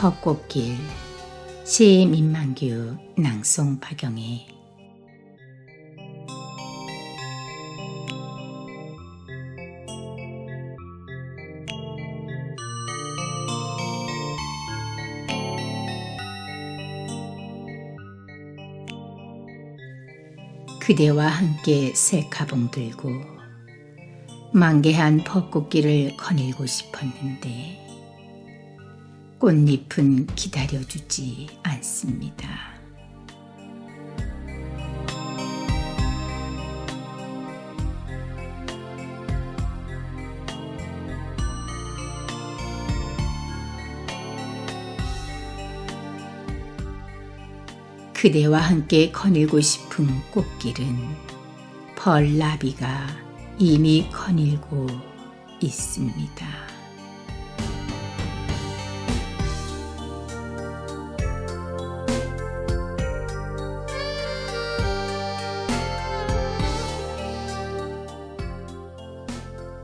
벚꽃길 시 민만규 낭송 박영애. 그대와 함께 새 가봉 들고 만개한 벚꽃길을 거닐고 싶었는데 꽃잎은 기다려주지 않습니다. 그대와 함께 거닐고 싶은 꽃길은 벌나비가 이미 거닐고 있습니다.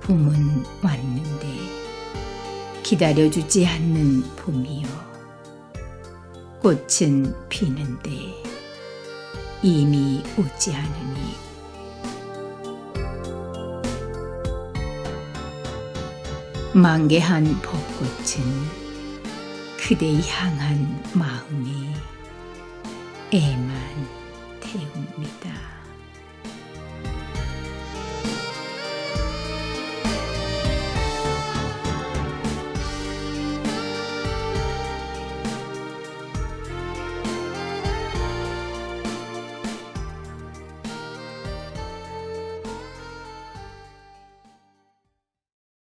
봄은 왔는데 기다려주지 않는 봄이요. 꽃은 피는데 이미 오지 않으니 만개한 벚꽃은 그대 향한 마음이 애만 태웁니다.